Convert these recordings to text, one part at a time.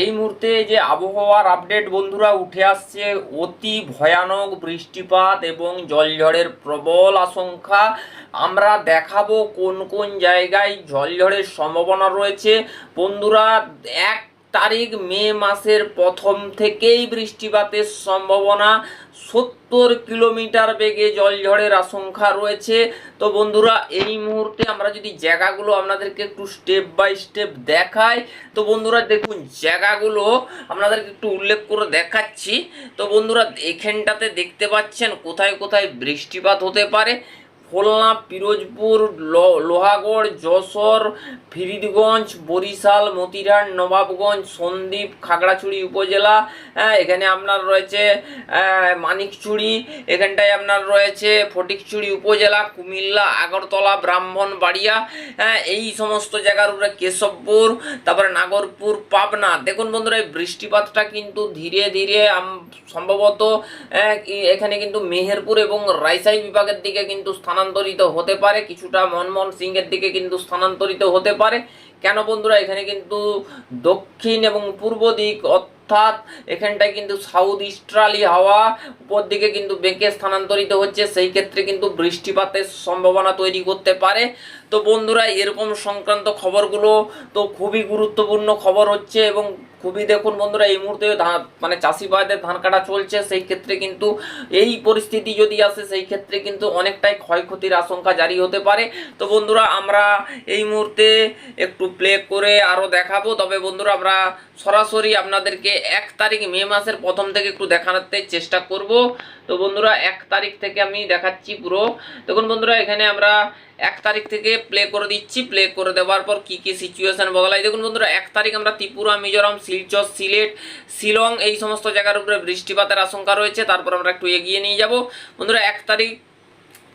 এই মুহূর্তে যে আবহাওয়ার আপডেট বন্ধুরা উঠে আসছে, অতি ভয়ানক বৃষ্টিপাত এবং জলঝড়ের প্রবল আশঙ্কা। আমরা দেখাবো কোন কোন জায়গায় জলঝড়ের সম্ভাবনা রয়েছে। বন্ধুরা, এক তারিখ মে মাসের প্রথম থেকেই বৃষ্টিপাতের সম্ভাবনা। সত্তর কিলোমিটার বেগে জলঝড়ের আশঙ্কা রয়েছে। তো বন্ধুরা, এই মুহূর্তে আমরা যদি জায়গাগুলো আপনাদেরকে একটু স্টেপ বাই স্টেপ দেখাই, তো বন্ধুরা দেখুন, জায়গাগুলো আপনাদেরকে একটু উল্লেখ করে দেখাচ্ছি। তো বন্ধুরা, এখানটাতে দেখতে পাচ্ছেন কোথায় কোথায় বৃষ্টিপাত হতে পারে। খুলনা পিরোজপুর লোহাগড় যশোর ফিরিদগঞ্জ বরিশাল মতিরান নবাবগঞ্জ সন্দ্বীপ খাগড়াছড়ি উপজেলা হ্যাঁ, এখানে আপনার রয়েছে মানিকচুড়ি এখানটায় আপনার রয়েছে ফটিকচুড়ি উপজেলা কুমিল্লা আগরতলা ব্রাহ্মণবাড়িয়া হ্যাঁ, এই সমস্ত জায়গার উপরে কেশবপুর তারপরে নাগরপুর পাবনা। দেখুন বন্ধুরা এই বৃষ্টিপাতটা কিন্তু ধীরে ধীরে সম্ভবত আহ, এখানে কিন্তু মেহেরপুর এবং রাইসাই বিভাগের দিকে কিন্তু স্থানান্তরিত হতে পারে, কিছুটা মনমোহন সিংয়ের দিকে কিন্তু স্থানান্তরিত হতে পারে। কেন বন্ধুরা, এখানে কিন্তু দক্ষিণ এবং পূর্ব দিক অর্থাৎ এখানটায় কিন্তু সাউথ ইস্ট্রালি হাওয়া উপর দিকে কিন্তু বেঁকে স্থানান্তরিত হচ্ছে, সেই ক্ষেত্রে কিন্তু বৃষ্টিপাতের সম্ভাবনা তৈরি করতে পারে। তো বন্ধুরা, এরকম সংক্রান্ত খবরগুলো তো খুবই গুরুত্বপূর্ণ খবর হচ্ছে এবং খুবই দেখুন বন্ধুরা, এই মুহূর্তে ধান মানে চাষি ভাইদের ধান কাটা চলছে, সেই ক্ষেত্রে কিন্তু এই পরিস্থিতি যদি আসে, সেই ক্ষেত্রে কিন্তু অনেকটাই ক্ষয়ক্ষতির আশঙ্কা জারি হতে পারে। তো বন্ধুরা, আমরা এই মুহূর্তে একটু প্লে করে আরও দেখাবো। তবে বন্ধুরা, আমরা সরাসরি আপনাদেরকে এক তারিখ মে মাসের প্রথম থেকে একটু দেখানোতে চেষ্টা করব। তো বন্ধুরা, এক তারিখ থেকে আমি দেখাচ্ছি পুরো। দেখুন বন্ধুরা, এখানে আমরা এক তারিখ থেকে প্লে করে দিচ্ছি। প্লে করে দেওয়ার পর কি কি সিচুয়েশন বদলায় দেখুন বন্ধুরা, এক তারিখ আমরা ত্রিপুরা, মিজোরাম, শিলচর, সিলেট, শিলং এই সমস্ত জায়গার উপরে বৃষ্টিপাতের আশঙ্কা রয়েছে। তারপর আমরা একটু এগিয়ে নিয়ে যাব। বন্ধুরা, এক তারিখ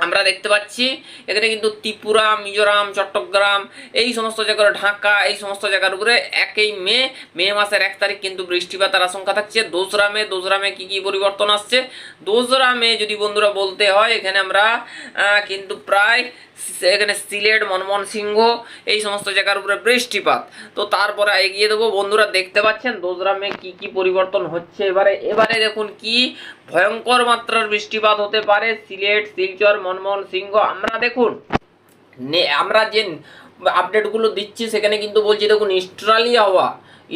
আমরা দেখতে পাচ্ছি, এখানে কিন্তু ত্রিপুরা, মিজোরাম, চট্টগ্রাম, এই সমস্ত জায়গার ঢাকা, এই সমস্ত জায়গার উপরে একই মে মে মাসের এক তারিখ কিন্তু বৃষ্টিপাতের আশঙ্কা থাকছে। দোসরা মে দোসরা মে কী কী পরিবর্তন আসছে? দোসরা মে যদি বন্ধুরা বলতে হয়, এখানে আমরা কিন্তু প্রায় এখানে সিলেট, মনমোহন সিংহ, এই সমস্ত জায়গার উপরে বৃষ্টিপাত তো তারপরে এগিয়ে দেবো। বন্ধুরা দেখতে পাচ্ছেন, দোসরা মে কী কী পরিবর্তন হচ্ছে? এবারে এবারে দেখুন কি ভয়ঙ্কর মাত্রার বৃষ্টিপাত হতে পারে। সিলেট, শিলচর, মনমোহন সিংহ, আমরা দেখুন। আমরা যে আপডেটগুলো দিচ্ছি, সেখানে কিন্তু বলছি, দেখুন, ইস্ট্রালি হাওয়া।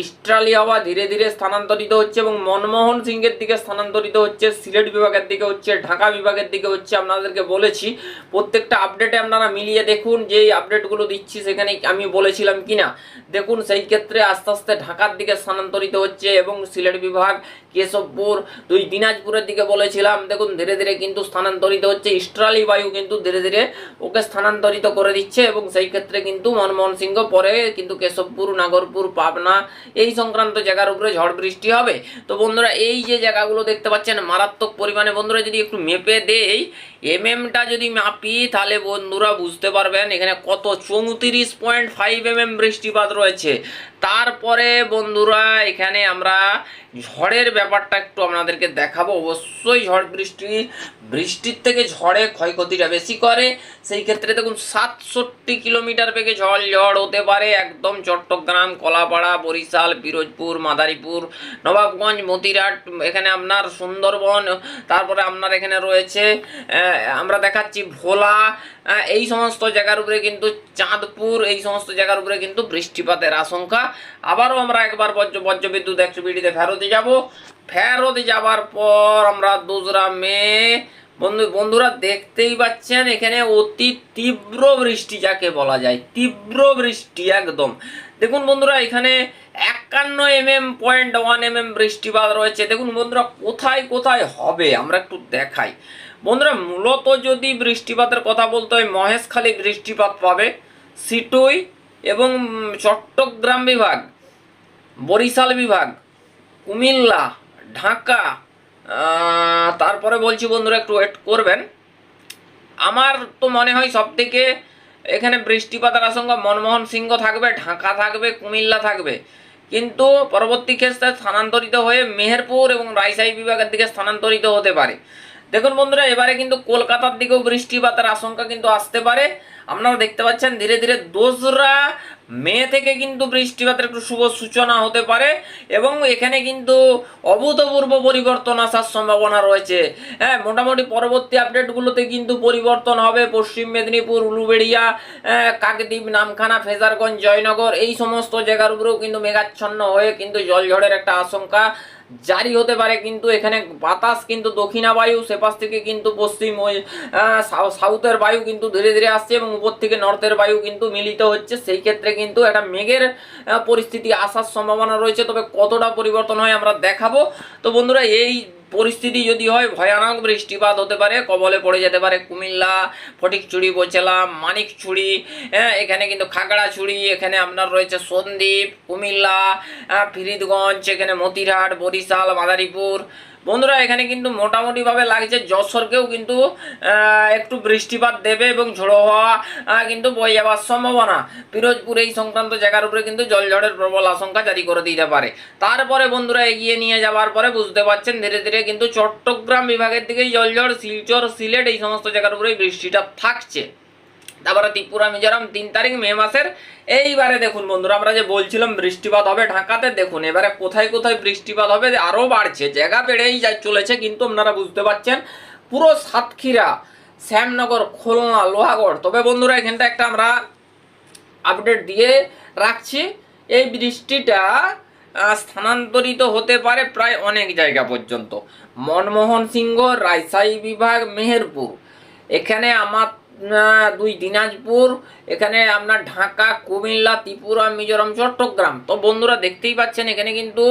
ইস্ট্রালি হাওয়া ধীরে ধীরে স্থানান্তরিত হচ্ছে এবং মনমোহন সিংহের দিকে স্থানান্তরিত হচ্ছে, সিলেট বিভাগের দিকে হচ্ছে, ঢাকা বিভাগের দিকে হচ্ছে আপনাদেরকে বলেছি। প্রত্যেকটা আপডেটে আপনারা মিলিয়ে দেখুন যে আপডেটগুলো দিচ্ছি, সেখানে আমি বলেছিলাম কিনা। দেখুন, সেই ক্ষেত্রে আস্তে আস্তে ঢাকার দিকে স্থানান্তরিত হচ্ছে এবং সিলেট বিভাগ কেশবপুর, দুই দিনাজপুরের দিকে বলেছিলাম, দেখুন, ধীরে ধীরে কিন্তু স্থানান্তরিত হচ্ছে। ইস্ট্রালি বায়ু কিন্তু ধীরে ধীরে ওকে স্থানান্তরিত করে দিচ্ছে এবং সেই ক্ষেত্রে কিন্তু মনমোহন সিংহ, পরে কিন্তু কেশবপুর, নাগরপুর, পাবনা, এই সংক্রান্ত জায়গার উপরে ঝড় বৃষ্টি হবে। তো বন্ধুরা, এই যে জায়গাগুলো দেখতে পাচ্ছেন, মারাত্মক পরিমাণে বন্ধুরা, যদি একটু মেপে দেই, এমএমটা যদি মাপি, তাহলে বন্ধুরা বুঝতে পারবেন, এখানে কত চৌত্রিশ পয়েন্ট ফাইভ এমএম বৃষ্টিপাত রয়েছে। তারপরে বন্ধুরা এখানে আমরা ঝড়ের ব্যাপারটা একটু আপনাদেরকে দেখাবো। অবশ্যই ঝড় বৃষ্টি, বৃষ্টির থেকে ঝড়ে ক্ষয়ক্ষতিটা বেশি করে। সেই ক্ষেত্রে দেখুন, সাতষট্টি কিলোমিটার বেগে ঝড় ঝড় হতে পারে একদম চট্টগ্রাম, কলাপাড়া, বরিশাল, পিরোজপুর, মাদারীপুর, নবাবগঞ্জ মতিরাট এখানে আপনার সুন্দরবন, তারপরে আপনার এখানে রয়েছে আমরা দেখাচ্ছি ভোলা এই সমস্ত জায়গার উপরে কিন্তু চাঁদপুর, এই সমস্ত জায়গার উপরে কিন্তু বৃষ্টিপাতের আশঙ্কা আবারও আমরা একবার বজ্র বজ্রবিদ্যুৎ একশো বিডিতে ফেরতে যাব। ফেরত যাবার পর আমরা দোসরা মে বন্ধু বন্ধুরা দেখতেই পাচ্ছেন, এখানে অতি তীব্র বৃষ্টি যাকে বলা যায়, তীব্র বৃষ্টি একদম। দেখুন বন্ধুরা, এখানে একান্ন M M point one M M বৃষ্টিপাত রয়েছে। দেখুন বন্ধুরা, কোথায় কোথায় হবে? আমরা একটু দেখাই। বন্ধুরা, মূলত যদি বৃষ্টিপাতের কথা বলতে হয় মহেশখালী বৃষ্টিপাত পাবে, সিটুই এবং চট্টগ্রাম বিভাগ, বরিশাল বিভাগ, কুমিল্লা, ঢাকা তারপরে বলছি বন্ধুরা একটু ওয়েট করবেন। আমার তো মনে হয় সব থেকে এখানে বৃষ্টিপাতের আশঙ্কা মনমোহন সিংহ থাকবে, ঢাকা থাকবে, কুমিল্লা থাকবে। কিন্তু পরবর্তী ক্ষেত্রে স্থানান্তরিত হয়ে মেহেরপুর এবং রাজশাহী বিভাগের দিকে স্থানান্তরিত হতে পারে। দেখুন বন্ধুরা, এবারে কিন্তু কলকাতার দিকেও বৃষ্টিপাতের আশঙ্কা কিন্তু আসতে পারে। আপনারা দেখতে পাচ্ছেন ধীরে ধীরে দোসরা মে থেকে কিন্তু বৃষ্টিপাতের একটু শুভ সূচনা হতে পারে এবং এখানে কিন্তু অভূতপূর্ব পরিবর্তন আসার সম্ভাবনা রয়েছে। হ্যাঁ মোটামুটি পরবর্তী আপডেটগুলোতে কিন্তু পরিবর্তন হবে। পশ্চিম মেদিনীপুর, উলুবেড়িয়া কাকদ্বীপ, নামখানা, ফেজারগঞ্জ, জয়নগর এই সমস্ত জায়গার উপরেও কিন্তু মেঘাচ্ছন্ন হয়ে কিন্তু জলঝড়ের একটা আশঙ্কা জারি হতে পারে। কিন্তু এখানে বাতাস কিন্তু দক্ষিণা বায়ু সেপাশ থেকে কিন্তু পশ্চিম ওই সাউথের বায়ু কিন্তু ধীরে ধীরে আসছে এবং উপর থেকে নর্থের বায়ু কিন্তু মিলিত হচ্ছে। সেই ক্ষেত্রে কিন্তু একটা মেঘের পরিস্থিতি আসার সম্ভাবনা রয়েছে। তবে কতটা পরিবর্তন হয় আমরা দেখাবো। তো বন্ধুরা, এই পরিস্থিতি যদি হয়, ভয়ানক বৃষ্টিপাত হতে পারে, কবলে পড়ে যেতে পারে। কুমিল্লা ফটিকচুড়ি বচেলা মানিকচুড়ি হ্যাঁ এখানে কিন্তু খাগড়াছড়ি, এখানে আপনার রয়েছে সন্দ্বীপ, কুমিল্লা ফরিদগঞ্জ, এখানে মতিরহাট, বরিশাল, মাদারীপুর বন্ধুরা, এখানে কিন্তু মোটামুটিভাবে লাগছে যশোরকেও কিন্তু একটু বৃষ্টিপাত দেবে এবং ঝোড়ো হওয়া কিন্তু বয়ে যাওয়ার সম্ভাবনা। পিরোজপুর এই সংক্রান্ত জায়গার উপরে কিন্তু জলঝড়ের প্রবল আশঙ্কা জারি করে দিতে পারে। তারপরে বন্ধুরা, এগিয়ে নিয়ে যাওয়ার পরে বুঝতে পারছেন, ধীরে ধীরে কিন্তু চট্টগ্রাম বিভাগের দিকেই জলঝড়, শিলচর, সিলেট এই সমস্ত জায়গার উপরেই বৃষ্টিটা থাকছে। তারপরে ত্রিপুরা, মিজোরাম তিন তারিখ মে মাসের। এইবারে দেখুন বন্ধুরা, আমরা যে বলছিলাম বৃষ্টিপাত হবে ঢাকাতে, দেখুন এবারে কোথায় কোথায় বৃষ্টিপাত হবে আরও বাড়ছে। জায়গা বেড়েই যা চলেছে কিন্তু আপনারা বুঝতে পারছেন, পুরো সাতক্ষীরা, শ্যামনগর, খুলনা, লোহাগড়। তবে বন্ধুরা এখানটা একটা আমরা আপডেট দিয়ে রাখছি। এই বৃষ্টিটা স্থানান্তরিত হতে পারে প্রায় অনেক জায়গা পর্যন্ত। মনমোহন সিংহ, রাজশাহী বিভাগ, মেহেরপুর। এখানে আমার দুই দিনাজপুর, এখানে আপনার ঢাকা, কুমিল্লা, ত্রিপুরা, মিজোরাম, চট্টগ্রাম। তো বন্ধুরা দেখতেই পাচ্ছেন, এখানে কিন্তু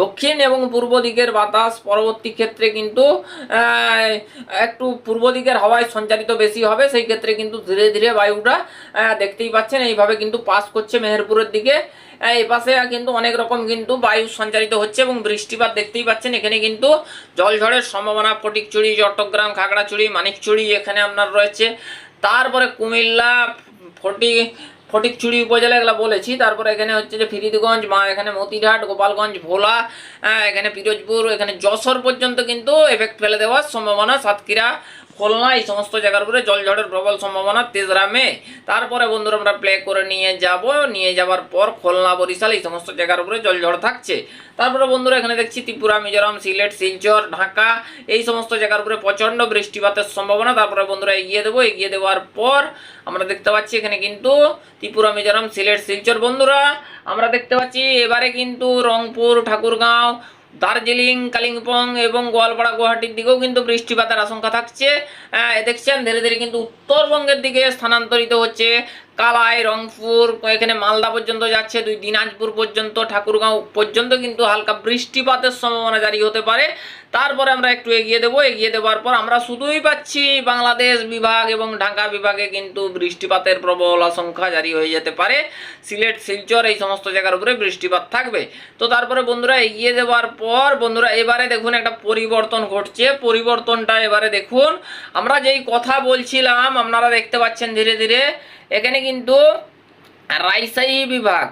দক্ষিণ এবং পূর্ব দিকের বাতাস পরবর্তী ক্ষেত্রে কিন্তু একটু পূর্ব দিকের হাওয়ায় সঞ্চারিত বেশি হবে। সেই ক্ষেত্রে কিন্তু ধীরে ধীরে বায়ুটা দেখতেই পাচ্ছেন, এইভাবে কিন্তু পাস করছে মেহেরপুরের দিকে। এই পাশে কিন্তু অনেক রকম কিন্তু বায়ু সঞ্চারিত হচ্ছে এবং বৃষ্টিপাত দেখতেই পাচ্ছেন। এখানে কিন্তু জলঝড়ের সম্ভাবনা ফটিকচুড়ি চট্টগ্রাম খাগড়াছড়ি মানিকচুড়ি এখানে আপনার রয়েছে। তারপরে কুমিল্লা ফটি ফটিকচুড়ি উপজেলা এগুলো বলেছি। তারপরে এখানে হচ্ছে যে ফিরিদগঞ্জ মা এখানে মতিঘাট গোপালগঞ্জ ভোলা আহ, এখানে পিরোজপুর এখানে যশোর পর্যন্ত কিন্তু এফেক্ট ফেলে দেওয়ার সম্ভাবনা। সাতক্ষীরা খুলনা এই সমস্ত জায়গার উপরে জলঝড়ের প্রবল সম্ভাবনা তেসরা মে তারপরে বন্ধুরা আমরা প্লে করে নিয়ে যাব। নিয়ে যাওয়ার পর খুলনা, বরিশাল এই সমস্ত জায়গার উপরে জলঝড় থাকছে। তারপরে বন্ধুরা এখানে দেখছি ত্রিপুরা, মিজোরাম, সিলেট, শিলচর, ঢাকা এই সমস্ত জায়গার উপরে প্রচণ্ড বৃষ্টিপাতের সম্ভাবনা। তারপরে বন্ধুরা এগিয়ে দেবো। এগিয়ে দেওয়ার পর আমরা দেখতে পাচ্ছি এখানে কিন্তু ত্রিপুরা, মিজোরাম, সিলেট, শিলচর। বন্ধুরা আমরা দেখতে পাচ্ছি এবারে কিন্তু রংপুর, ঠাকুরগাঁও দার্জিলিং, কালিম্পং এবং গোয়ালপাড়া গুয়াহাটির দিকেও কিন্তু বৃষ্টিপাতের আশঙ্কা থাকছে। দেখছেন, ধীরে ধীরে কিন্তু উত্তরবঙ্গের দিকে স্থানান্তরিত হচ্ছে। কালাই, রংপুর, এখানে মালদা পর্যন্ত যাচ্ছে, দুই দিনাজপুর পর্যন্ত, ঠাকুরগাঁও পর্যন্ত কিন্তু হালকা বৃষ্টিপাতের সম্ভাবনা জারি হতে পারে। তারপরে আমরা একটু এগিয়ে দেবো। এগিয়ে দেওয়ার পর আমরা শুধুই পাচ্ছি বাংলাদেশ বিভাগ এবং ঢাকা বিভাগে কিন্তু বৃষ্টিপাতের প্রবল আশঙ্কা জারি হয়ে যেতে পারে। সিলেট, শিলচর এই সমস্ত জায়গার উপরে বৃষ্টিপাত থাকবে। তো তারপরে বন্ধুরা এগিয়ে দেওয়ার পর বন্ধুরা এবারে দেখুন একটা পরিবর্তন ঘটছে। পরিবর্তনটা এবারে দেখুন। আমরা যেই কথা বলছিলাম, আপনারা দেখতে পাচ্ছেন ধীরে ধীরে, এখানে কিন্তু রাজশাহী বিভাগ,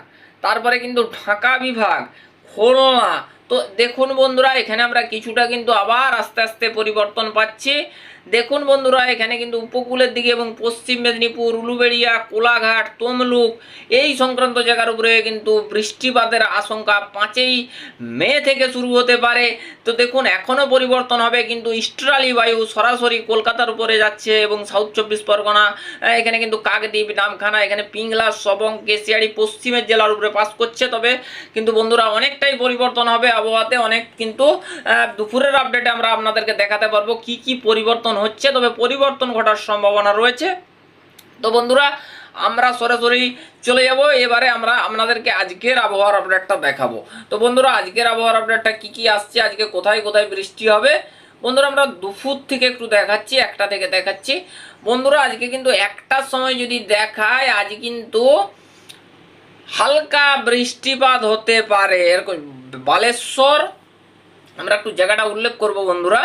তারপরে কিন্তু ঢাকা বিভাগ, খুলনা তো দেখুন বন্ধুরা এখানে আমরা কিছুটা কিন্তু আবার আস্তে আস্তে পরিবর্তন পাচ্ছি। দেখুন বন্ধুরা, এখানে কিন্তু উপকূলের দিকে এবং পশ্চিম মেদিনীপুর, উলুবেড়িয়া, কোলাঘাট, তমলুক, এই সংক্রান্ত জায়গার উপরে কিন্তু বৃষ্টিপাতের আশঙ্কা পাঁচই মে থেকে শুরু হতে পারে। তো দেখুন এখনও পরিবর্তন হবে, কিন্তু ইস্ট্রালি বায়ু সরাসরি কলকাতার উপরে যাচ্ছে এবং সাউথ চব্বিশ পরগনা এখানে কিন্তু কাকদ্বীপ, নামখানা, এখানে পিংলা, সবং কেশিয়াড়ি পশ্চিমের জেলার উপরে পাস করছে। তবে কিন্তু বন্ধুরা, অনেকটাই পরিবর্তন হবে, আবহাওয়াতে অনেক কিন্তু দুপুরের আপডেটে আমরা আপনাদেরকে দেখাতে পারব, কি কি পরিবর্তন হচ্ছে, তবে পরিবর্তন ঘটার সম্ভাবনা রয়েছে। তো বন্ধুরা, আমরা সরাসরি চলে যাব। এবারে আমরা আপনাদেরকে আজকের আবহাওয়ার আপডেটটা দেখাবো। তো বন্ধুরা, আজকের আবহাওয়ার আপডেটটা কি কি আসছে? আজকে কোথায় কোথায় বৃষ্টি হবে? বন্ধুরা, আমরা দুপুর থেকে একটু দেখাচ্ছি, একটা থেকে দেখাচ্ছি। বন্ধুরা, আজকে কিন্তু একটার সময় যদি দেখায়, আজ কিন্তু হালকা বৃষ্টিপাত হতে পারে। এরকম বালেশ্বর, আমরা একটু জায়গাটা উল্লেখ করব বন্ধুরা।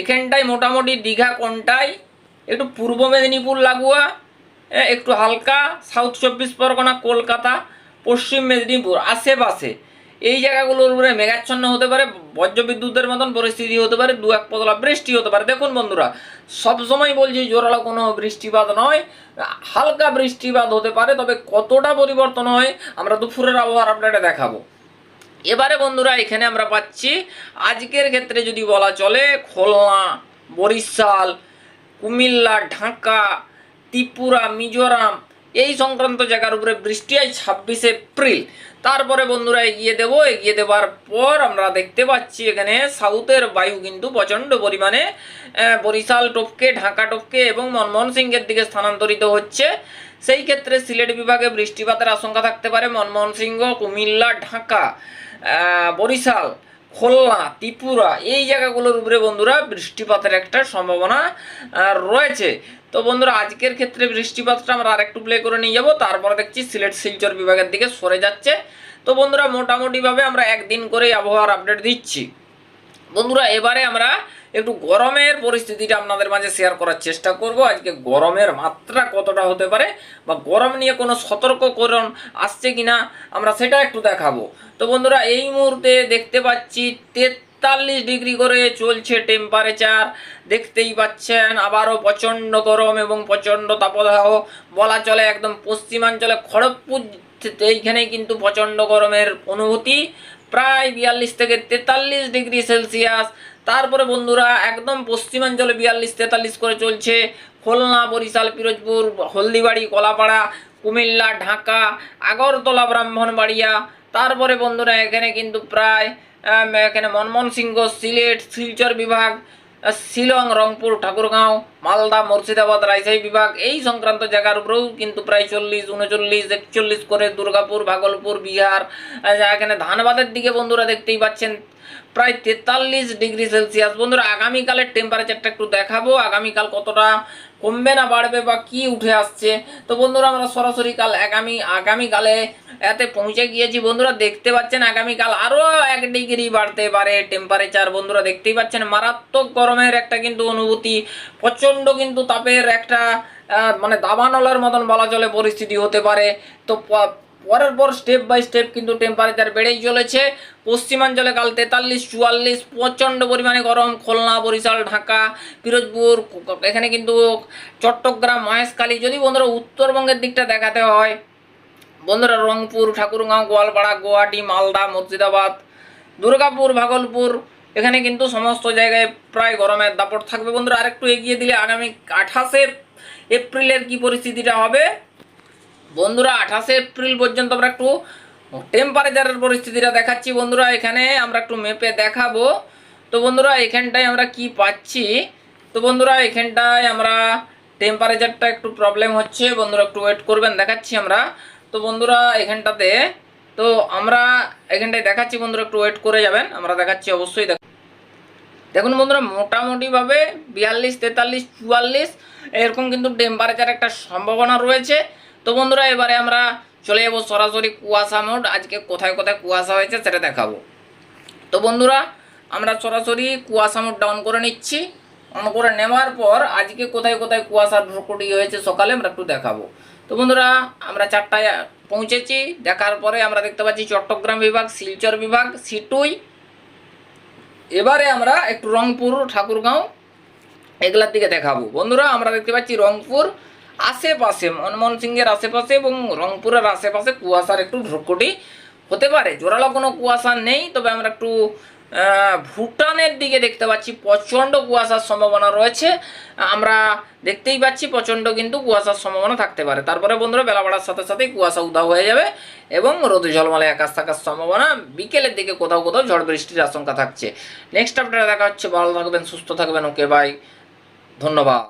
এখানটায় মোটামুটি দীঘা কোনটায়? একটু পূর্ব মেদিনীপুর লাগোয়া একটু হালকা সাউথ চব্বিশ পরগনা, কলকাতা, পশ্চিম মেদিনীপুর, আশেপাশে। এই জায়গাগুলোর উপরে মেঘাচ্ছন্ন হতে পারে, বজ্রবিদ্যুতের মতন পরিস্থিতি হতে পারে দু এক পতলা বৃষ্টি হতে পারে। দেখুন বন্ধুরা সবসময় বলছি জোরালো কোনো বৃষ্টিপাত নয়, হালকা বৃষ্টিপাত হতে পারে, তবে কতটা পরিবর্তন হয়, আমরা দুপুরের আবহাওয়ার আপডেটে দেখাবো। এবারে বন্ধুরা, এখানে আমরা পাচ্ছি আজকের ক্ষেত্রে যদি বলা চলে, খুলনা, বরিশাল, কুমিল্লা, ঢাকা, ত্রিপুরা, মিজোরাম, এই সংক্রান্ত জায়গার উপরে বৃষ্টি হয় ছাব্বিশে এপ্রিল। তারপরে বন্ধুরা এগিয়ে দেব, এগিয়ে দেওয়ার পর আমরা দেখতে পাচ্ছি এখানে সাউথের বায়ু কিন্তু প্রচণ্ড পরিমাণে বরিশাল টপকে, ঢাকা টপকে এবং মনমোহন সিংয়ের দিকে স্থানান্তরিত হচ্ছে। সেই ক্ষেত্রে সিলেট বিভাগে বৃষ্টিপাতের আশঙ্কা থাকতে পারে মনমোহন সিংহ, কুমিল্লা, ঢাকা। বরিশাল, খুলনা, ত্রিপুরা, এই জায়গাগুলোর উপরে বন্ধুরা বৃষ্টিপাতের একটা সম্ভাবনা রয়েছে। তো বন্ধুরা, আজকের ক্ষেত্রে বৃষ্টিপাতটা আমরা আরেকটু প্লে করে নিয়ে যাব। তারপরে দেখছি সিলেট শিলচর বিভাগের দিকে সরে যাচ্ছে। তো বন্ধুরা, মোটামুটিভাবে আমরা একদিন করেই আবহাওয়ার আপডেট দিচ্ছি। বন্ধুরা, এবারে আমরা একটু গরমের পরিস্থিতিটা আপনাদের মাঝে শেয়ার করার চেষ্টা করব। আজকে গরমের মাত্রা কতটা হতে পারে বা গরম নিয়ে কোনো সতর্ককরণ আসছে কিনা, আমরা সেটা একটু দেখাবো। তো বন্ধুরা, এই মুহূর্তে দেখতে পাচ্ছি তেতাল্লিশ ডিগ্রি করে চলছে টেম্পারেচার দেখতেই পাচ্ছেন, আবারও প্রচণ্ড গরম এবং প্রচণ্ড তাপদাহ। বলা চলে একদম পশ্চিমাঞ্চলে খড়গপুর এইখানে কিন্তু প্রচণ্ড গরমের অনুভূতি। প্রায় বিয়াল্লিশ থেকে তেতাল্লিশ ডিগ্রি সেলসিয়াস। তারপরে বন্ধুরা, একদম পশ্চিমাঞ্চলে বিয়াল্লিশ তেতাল্লিশ করে চলছে খুলনা, বরিশাল, পিরোজপুর, হলদিবাড়ি, কলাপাড়া, কুমিল্লা, ঢাকা, আগরতলা, ব্রাহ্মণবাড়িয়া। তারপরে বন্ধুরা এখানে কিন্তু প্রায় এখানে মনমোহন সিংহ, সিলেট শিলচর বিভাগ শিলং, রংপুর, ঠাকুরগাঁও, মালদা, মুর্শিদাবাদ, রাজশাহী বিভাগ, এই সংক্রান্ত জায়গার উপরেও কিন্তু প্রায় চল্লিশ, উনচল্লিশ, একচল্লিশ করে দুর্গাপুর, ভাগলপুর, বিহার এখানে ধানবাদের দিকে বন্ধুরা দেখতেই পাচ্ছেন, প্রায় তেতাল্লিশ ডিগ্রি সেলসিয়াস। বন্ধুরা আগামীকালের টেম্পারেচারটা একটু দেখাবো, আগামীকাল কতটা কমবে না বাড়বে বা কি উঠে আসছে। তো বন্ধুরা আমরা সরাসরি কাল আগামী, আগামীকালে এতে পৌঁছে গিয়েছি। বন্ধুরা, দেখতে পাচ্ছেন আগামীকাল আরও এক ডিগ্রি বাড়তে পারে টেম্পারেচার বন্ধুরা, দেখতেই পাচ্ছেন, মারাত্মক গরমের একটা কিন্তু অনুভূতি, প্রচণ্ড কিন্তু তাপের একটা মানে দাবানলের মতন বলা চলে পরিস্থিতি হতে পারে। তো পরের পর স্টেপ বাই স্টেপ কিন্তু টেম্পারেচার বেড়েই চলেছে। পশ্চিমাঞ্চলে কাল তেতাল্লিশ, চুয়াল্লিশ, প্রচণ্ড পরিমাণে গরম, খুলনা, বরিশাল, ঢাকা, পিরোজপুর এখানে কিন্তু চট্টগ্রাম, মহেশখালী। যদি বন্ধুরা, উত্তরবঙ্গের দিকটা দেখাতে হয় বন্ধুরা রংপুর, ঠাকুরগাঁও, গোয়ালপাড়া, গুয়াহাটি, মালদা, মুর্শিদাবাদ, দুর্গাপুর, ভাগলপুর, এখানে কিন্তু সমস্ত জায়গায় প্রায় গরমের দাপট থাকবে। বন্ধুরা, আরেকটু এগিয়ে দিলে আগামী আঠাশে এপ্রিলের কি পরিস্থিতিটা হবে? বন্ধুরা, আঠাশে এপ্রিল পর্যন্ত আমরা একটু টেম্পারেচারের পরিস্থিতিটা দেখাচ্ছি। বন্ধুরা, এখানে আমরা একটু মেপে দেখাবো। তো বন্ধুরা, এখানটায় আমরা কি পাচ্ছি? তো বন্ধুরা, এখানটায় আমরা টেম্পারেচারটা একটু প্রবলেম হচ্ছে। বন্ধুরা, একটু ওয়েট করবেন, দেখাচ্ছি আমরা। তো বন্ধুরা, এখানটাতে, তো আমরা এখানটায় দেখাচ্ছি বন্ধুরা, একটু ওয়েট করে যাবেন। আমরা দেখাচ্ছি অবশ্যই দেখ দেখুন বন্ধুরা, মোটামুটিভাবে বিয়াল্লিশ, তেতাল্লিশ, চুয়াল্লিশ, এরকম কিন্তু টেম্পারেচার একটা সম্ভাবনা রয়েছে। তো বন্ধুরা, এবারে আমরা চলে যাব সরাসরি কুয়াশা মোড আজকে কোথায় কোথায় কুয়াশা হয়েছে সেটা দেখাবো। তো বন্ধুরা, আমরা সরাসরি কুয়াশা মোড ডাউন করে নিচ্ছি। অন করে নেওয়ার পর আজকে কোথায় কোথায় কুয়াশার ভ্রকুটি হয়েছে সকালে আমরা একটু দেখাবো। তো বন্ধুরা, আমরা চারটায় পৌঁছেছি। দেখার পরে আমরা দেখতে পাচ্ছি চট্টগ্রাম বিভাগ, শিলচর বিভাগ, সিটুই। এবারে আমরা একটু রংপুর, ঠাকুরগাঁও, এগুলার দিকে দেখাবো। বন্ধুরা, আমরা দেখতে পাচ্ছি রংপুর আশেপাশে, মনমোহন সিংয়ের আশেপাশে এবং রংপুরের আশেপাশে কুয়াশার একটু ভ্রকুটি হতে পারে। জোরালো কোনো কুয়াশা নেই, তবে আমরা একটু ভুটানের দিকে দেখতে পাচ্ছি প্রচণ্ড কুয়াশার সম্ভাবনা রয়েছে। আমরা দেখতেই পাচ্ছি প্রচণ্ড কিন্তু কুয়াশার সম্ভাবনা থাকতে পারে। তারপরে বন্ধুরা বেলা বাড়ার সাথে সাথেই কুয়াশা উধাও হয়ে যাবে এবং রোদে ঝলমালে আকাশ থাকার সম্ভাবনা। বিকেলের দিকে কোথাও কোথাও ঝড় বৃষ্টির আশঙ্কা থাকছে। নেক্সট আপডেটে দেখা হচ্ছে। ভালো থাকবেন, সুস্থ থাকবেন। ওকে বাই ধন্যবাদ।